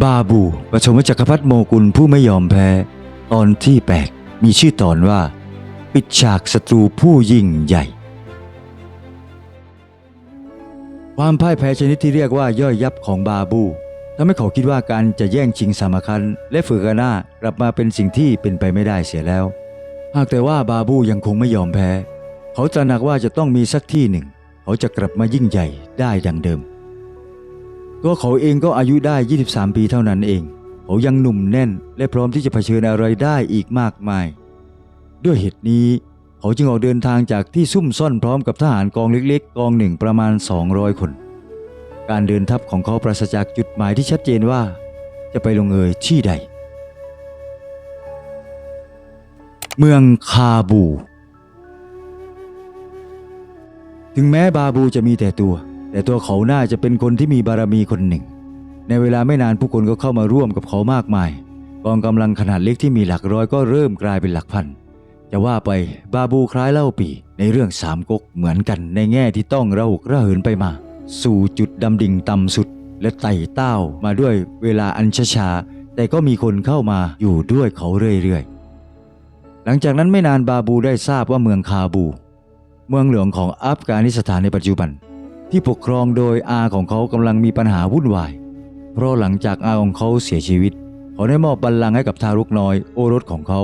บาบูปฐมจักรพรรดิโมกุลผู้ไม่ยอมแพ้ ตอนที่8มีชื่อตอนว่า ปิดฉากศัตรูผู้ยิ่งใหญ่ ความพ่ายแพ้ชนิดที่เรียกว่าย่อยยับของบาบูทำให้เขาคิดว่าการจะแย่งชิงสามคันและฝึกาน่ากลับมาเป็นสิ่งที่เป็นไปไม่ได้เสียแล้ว หากแต่ว่าบาบูยังคงไม่ยอมแพ้ เขาตระหนักว่าจะต้องมีสักที่หนึ่ง เขาจะกลับมายิ่งใหญ่ได้ดังเดิม ตัวเขาเองก็อายุได้ 23 ปีเท่านั้นเอง เขายังหนุ่มแน่นและพร้อมที่จะเผชิญอะไรได้อีกมากมาย ด้วยเหตุนี้ เขาจึงออกเดินทางจากที่ซุ่มซ่อนพร้อมกับทหารกองเล็กๆ กองหนึ่งประมาณ 200 คน การเดินทัพของเขาปราศจากจุดหมายที่ชัดเจนว่า จะไปลงเอยที่ใด เมืองคาบู ถึงแม้บาบูจะมีแต่ตัว แต่ตัวเขาน่าจะเป็นคนที่มีบารมีคนหนึ่ง ในเวลาไม่นานผู้คนก็เข้ามาร่วมกับเขามากมาย กองกำลังขนาดเล็กที่มีหลักร้อยก็เริ่มกลายเป็นหลักพันจะว่าไปบาบูคล้ายเล่าปีในเรื่องสามก๊กเหมือนกันในแง่ที่ต้องระหกระเหินไปมา สู่จุดดำดิ่งต่ำสุด และไต่เต้ามาด้วยเวลาอันช้าๆแต่ก็มีคนเข้ามาอยู่ด้วยเขาเรื่อยๆ หลังจากนั้นไม่นานบาบูได้ทราบว่าเมืองคาบู เมืองหลวงของอัฟกานิสถานในปัจจุบัน ที่ปกครองโดยอาของเขากำลังมีปัญหาวุ่นวาย เพราะหลังจากอาของเขาเสียชีวิต เขาได้มอบบัลลังก์ให้กับทารกน้อยโอรสของเขา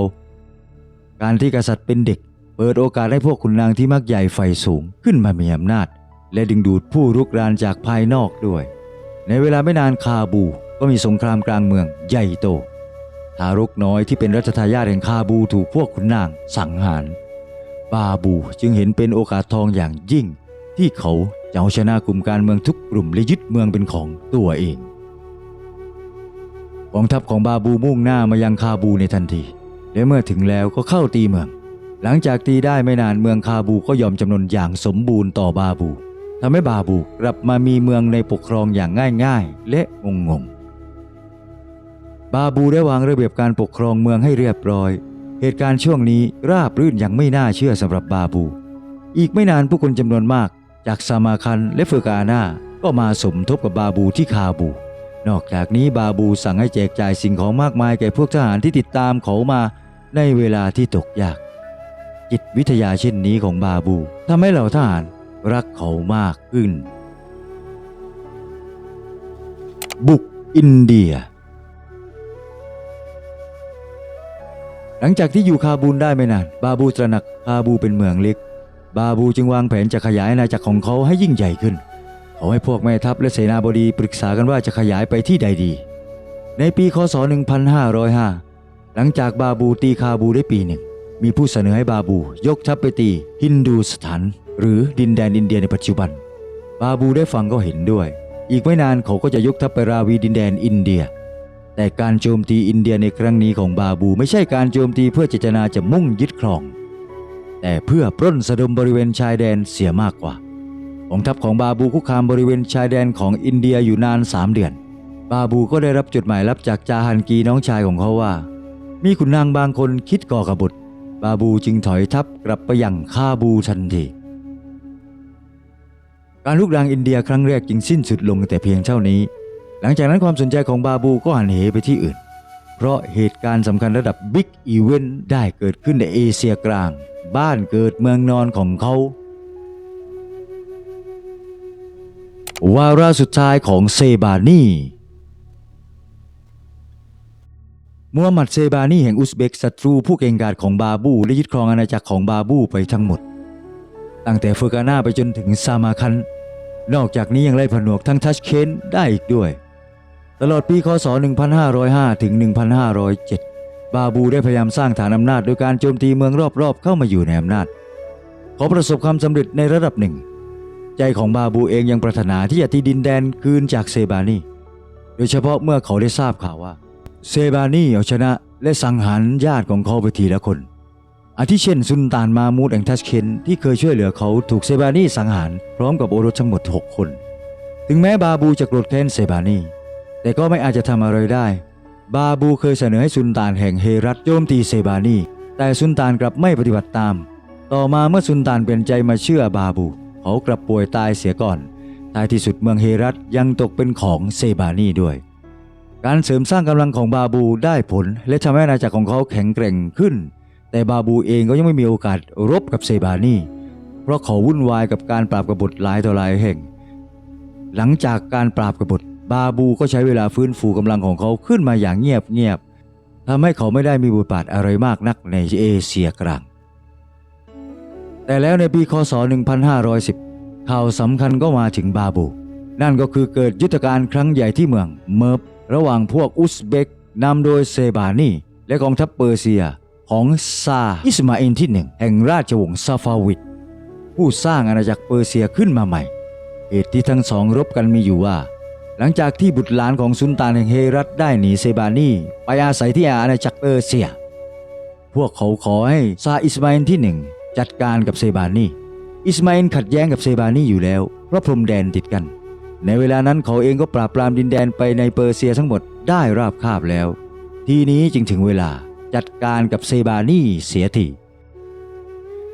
การที่กษัตริย์เป็นเด็ก เปิดโอกาสให้พวกขุนนางที่มักใหญ่ไฟสูงขึ้นมามีอำนาจ และดึงดูดผู้รุกรานจากภายนอกด้วย ในเวลาไม่นานคาบูก็มีสงครามกลางเมืองใหญ่โต ทารกน้อยที่เป็นรัชทายาทแห่งคาบูถูกพวกขุนนางสังหาร บาบูจึงเห็นเป็นโอกาสทองอย่างยิ่งที่เขา จะเอาชนะกลุ่มการเมืองทุกกลุ่มและยึดเมืองเป็นของตัวเองกองทัพของบาบูมุ่งหน้ามายังคาบูในทันที และเมื่อถึงแล้วก็เข้าตีเมือง หลังจากตีได้ไม่นานเมืองคาบูก็ยอมจำนนอย่างสมบูรณ์ต่อบาบูทำให้บาบูกลับมามีเมืองในปกครองอย่างง่ายๆ และงงๆบาบูได้วางระเบียบการปกครองเมืองให้เรียบร้อย เหตุการณ์ช่วงนี้ราบรื่นอย่างไม่น่าเชื่อสำหรับบาบู อีกไม่นานผู้คนจำนวนมาก จากซามาคันและเฟอร์กานาก็มาสมทบกับบาบูที่คาบู นอกจากนี้บาบูสั่งให้แจกจ่ายสิ่งของมากมายแก่พวกทหารที่ติดตามเขามาในเวลาที่ตกยาก จิตวิทยาเช่นนี้ของบาบูทำให้เหล่าทหารรักเขามากขึ้น บุกอินเดีย หลังจากที่อยู่คาบูลได้ไม่นาน บาบูตระหนักคาบูเป็นเมืองเล็ก บาบูจึงวางแผนจะขยายอาณาจักรของเขาให้ยิ่งใหญ่ขึ้น เขาให้พวกแม่ทัพและเสนาบดีปรึกษากันว่าจะขยายไปที่ใดดี ในปีคศ 1505 หลังจากบาบูตีคาบูได้ปีหนึ่ง มีผู้เสนอให้บาบูยกทัพไปตีฮินดูสถาน หรือดินแดนอินเดียในปัจจุบัน บาบูได้ฟังก็เห็นด้วย อีกไม่นานเขาก็จะยกทัพไปราวีดินแดนอินเดีย แต่การโจมตีอินเดียในครั้งนี้ของบาบู ไม่ใช่การโจมตีเพื่อเจตนาจะมุ่งยึดครอง แต่เพื่อปล้นสะดมบริเวณชายแดนเสียมากกว่ากองทัพของบาบูคุกคามบริเวณชายแดนของอินเดียอยู่นาน 3 เดือน บาบูก็ได้รับจดหมายลับจากจาฮันกีน้องชายของเขาว่า มีขุนนางบางคนคิดก่อกบฏบาบูจึงถอยทัพกลับไปยังคาบูทันทีการลุกรานอินเดียครั้งแรกจึงสิ้นสุดลงแต่เพียงเท่านี้ หลังจากนั้นความสนใจของบาบูก็หันเหไปที่อื่น เพราะเหตุการณ์สำคัญระดับบิ๊กอีเวนต์ได้เกิดขึ้นในเอเชียกลาง บ้านเกิดเมืองนอนของเขา วาระสุดท้ายของเซบานีมูฮัมหมัดเซบานีแห่งอุซเบกศัตรูผู้เก่งกาจของบาบูและยึดครองอาณาจักรของบาบูไปทั้งหมด ตั้งแต่เฟอร์กาน่าไปจนถึงซามาคัน นอกจากนี้ยังไล่ผนวกทั้งทัชเคนได้อีกด้วย ตลอดปีคศ 1505 ถึง 1507 บาบูได้พยายามสร้างฐานอำนาจโดยการโจมตีเมืองรอบๆ เข้ามาอยู่ในอำนาจเขาประสบความสำเร็จในระดับหนึ่ง ใจของบาบูเองยังปรารถนาที่จะตีดินแดนคืนจากเซบานี โดยเฉพาะเมื่อเขาได้ทราบข่าวว่า เซบานีเอาชนะและสังหารญาติของเขาไปทีละคน อาทิเช่นซุนตานมามูดแห่งทัชเคนที่เคยช่วยเหลือเขาถูกเซบานีสังหารพร้อมกับโอรสทั้งหมด 6 คน ถึงแม้บาบูจะโกรธแค้นเซบานี แต่ก็ไม่อาจจะทำอะไรได้ บาบูเคยเสนอให้ซุนตานแห่งเฮรัตโจมตีเซบานีแต่ซุนตานกลับไม่ปฏิบัติตาม ต่อมาเมื่อซุนตานเปลี่ยนใจมาเชื่อบาบู เขากลับป่วยตายเสียก่อนท้ายที่สุดเมืองเฮรัตยังตกเป็นของเซบานีด้วย การเสริมสร้างกำลังของบาบูได้ผล และทำให้อาณาจักรของเขาแข็งแกร่งขึ้น แต่บาบูเองก็ยังไม่มีโอกาสรบกับเซบานีเพราะเขาวุ่นวายกับการปราบกบฏหลายต่อหลายแห่ง หลังจากการปราบกบฏ บาบูก็ใช้เวลาฟื้นฟูกำลังของเขาขึ้นมาอย่างเงียบเงียบๆทำให้เขาไม่ได้มีบทบาทอะไรมากนักในเอเชียกลาง แต่แล้วในปีคศ 1510 ข่าวสำคัญก็มาถึงบาบู นั่นก็คือเกิดยุทธการครั้งใหญ่ที่เมืองเมิร์บระหว่างพวกอุซเบกนำโดยเซบานีและกองทัพเปอร์เซียของซาอิสมาอินที่หนึ่งแห่งราชวงศ์ซาฟาวิดผู้สร้างอาณาจักรเปอร์เซียขึ้นมาใหม่ เหตุที่ทั้งสองรบกันมีอยู่ว่า หลังจากที่บุตรหลานของซุนตานแห่งเฮรัตได้หนีเซบานีไปอาศัยที่อาณาจักรเปอร์เซีย พวกเขาขอให้ซาอิสมาอินที่หนึ่งจัดการกับเซบานีอิสมาอินขัดแย้งกับเซบานีอยู่แล้วเพราะพรมแดนติดกัน ในเวลานั้นเขาเองก็ปราบปรามดินแดนไปในเปอร์เซียทั้งหมดได้ราบคาบแล้ว ทีนี้จึงถึงเวลาจัดการกับเซบานีเสียที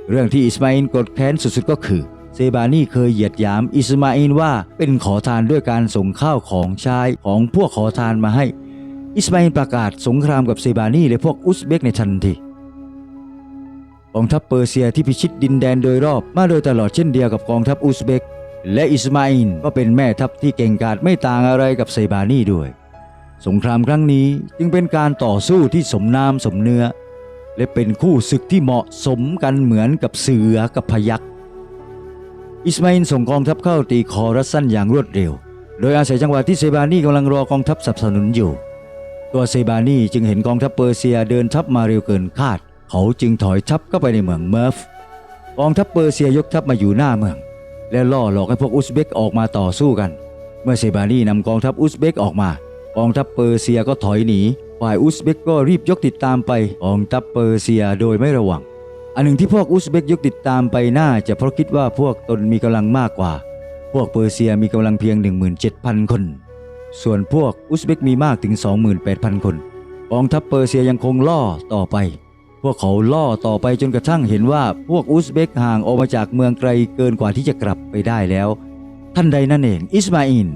เรื่องที่อิสมาอินกดแค้นสุดๆก็คือ เซบานีเคยเหยียดหยามอิสมาอินว่าเป็นขอทานด้วยการส่งข้าวของใช้ของพวกขอทานมาให้ อิสมาอินประกาศสงครามกับเซบานีและพวกอุซเบกในทันทีกองทัพเปอร์เซียที่พิชิตดินแดนโดยรอบมาโดยตลอดเช่นเดียวกับกองทัพอุซเบก และอิสมาอินก็เป็นแม่ทัพที่เก่งกาจไม่ต่างอะไรกับเซบานีด้วย สงครามครั้งนี้จึงเป็นการต่อสู้ที่สมน้ำสมเนื้อ และเป็นคู่ศึกที่เหมาะสมกันเหมือนกับเสือกับพยัก อิสมาอินส่งกองทัพเข้าตีคอรัสซันอย่างรวดเร็ว โดยอาศัยจังหวะที่เซบานีกำลังรอกองทัพสนับสนุนอยู่ ตัวเซบานีจึงเห็นกองทัพเปอร์เซียเดินทัพมาเร็วเกินคาด เขาจึงถอยทัพเข้าไปในเมืองเมิร์ฟ กองทัพเปอร์เซียยกทัพมาอยู่หน้าเมือง และล่อหลอกให้พวกอุซเบกออกมาต่อสู้กัน เมื่อเซบานีนำกองทัพอุซเบกออกมา กองทัพเปอร์เซียก็ถอยหนี ฝ่ายอุซเบกก็รีบยกติดตามไปกองทัพเปอร์เซียโดยไม่ระวัง อันหนึ่งที่พวกอุซเบกยกติดตามไปน่าจะเพราะคิดว่าพวกตนมีกำลังมากกว่า พวกเปอร์เซียมีกำลังเพียง 17,000 คน ส่วนพวกอุซเบกมีมากถึง 28,000 คนกองทัพเปอร์เซียยังคงล่อต่อไป พวกเขาล่อต่อไปจนกระทั่งเห็นว่าพวกอุซเบกห่างออกมาจากเมืองไกลเกินกว่าที่จะกลับไปได้แล้ว ท่านใดนั่นเองอิสมาอิน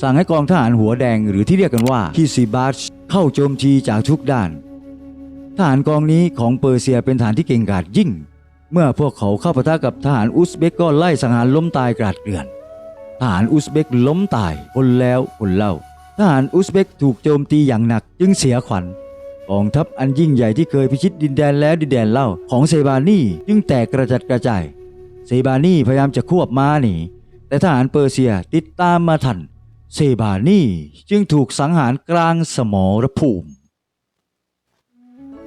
สั่งให้กองทหารหัวแดงหรือที่เรียกกันว่าคิซิบาชเข้าโจมตีจากทุกด้าน ทหารกองนี้ของเปอร์เซียเป็นทหารที่เก่งกาจยิ่ง เมื่อพวกเขาเข้าปะทะกับทหารอุซเบกก็ไล่สังหารล้มตายกราดเกลื่อน ทหารอุซเบกล้มตายคนแล้วคนเล่า ทหารอุซเบกถูกโจมตีอย่างหนักจึงเสียขวัญกองทัพอันยิ่งใหญ่ที่เคยพิชิตดินแดนแล้วดินแดนเล่าของเซบานีจึงแตกกระจัดกระจายเซบานีพยายามจะควบม้าหนีแต่ทหารเปอร์เซียติดตามมาทัน เซบานีจึงถูกสังหารกลางสมรภูมิ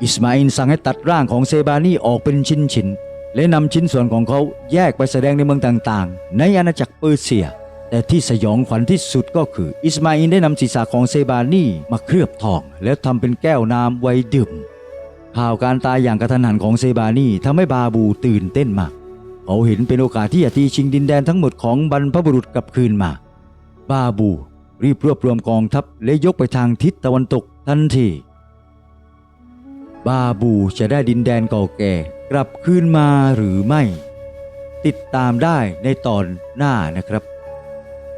อิสมาอินสั่งให้ตัดร่างของเซบานีออกเป็นชิ้นๆและนำชิ้นส่วนของเขาแยกไปแสดงในเมืองต่างๆ ในอาณาจักรเปอร์เซีย แต่ที่สยองขวัญที่สุดก็คือ อิสมาอินได้นำศีรษะของเซบานีมาเคลือบทอง แล้วทำเป็นแก้วน้ำไว้ดื่มข่าวการตายอย่างกระทันหันของเซบานีทำให้บาบูตื่นเต้นมากเขาเห็นเป็นโอกาสที่จะตีชิงดินแดนทั้งหมดของบรรพบุรุษกลับคืนมา บาบูรีบรวบรวมกองทัพและยกไปทางทิศตะวันตกทันที บาบูจะได้ดินแดนเก่าแก่กลับคืนมาหรือไม่ ติดตามได้ในตอนหน้านะครับ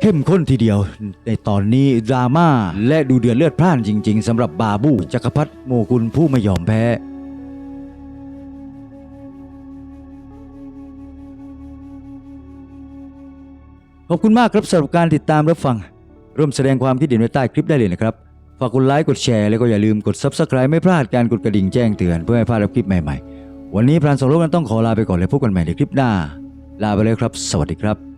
เข้มข้นทีเดียวในตอนนี้ดราม่าและดูเดือดเลือดพล่านจริง ๆสำหรับบาบูจักรพรรดิโมกุลผู้ไม่ยอมแพ้ขอบคุณมากครับสำหรับการติดตามรับฟัง ร่วมแสดงความคิดเห็นไว้ใต้คลิปได้เลยนะครับ ฝากกดไลค์กดแชร์แล้วก็อย่าลืมกด Subscribe ไม่พลาดการกดกระดิ่งแจ้งเตือนเพื่อไม่พลาดรับคลิปใหม่ๆ วันนี้พรานสองโลกนั้นต้องขอลาไปก่อนแลยพบกันใหม่ในคลิปหน้า ลาไปเลยครับ สวัสดีครับ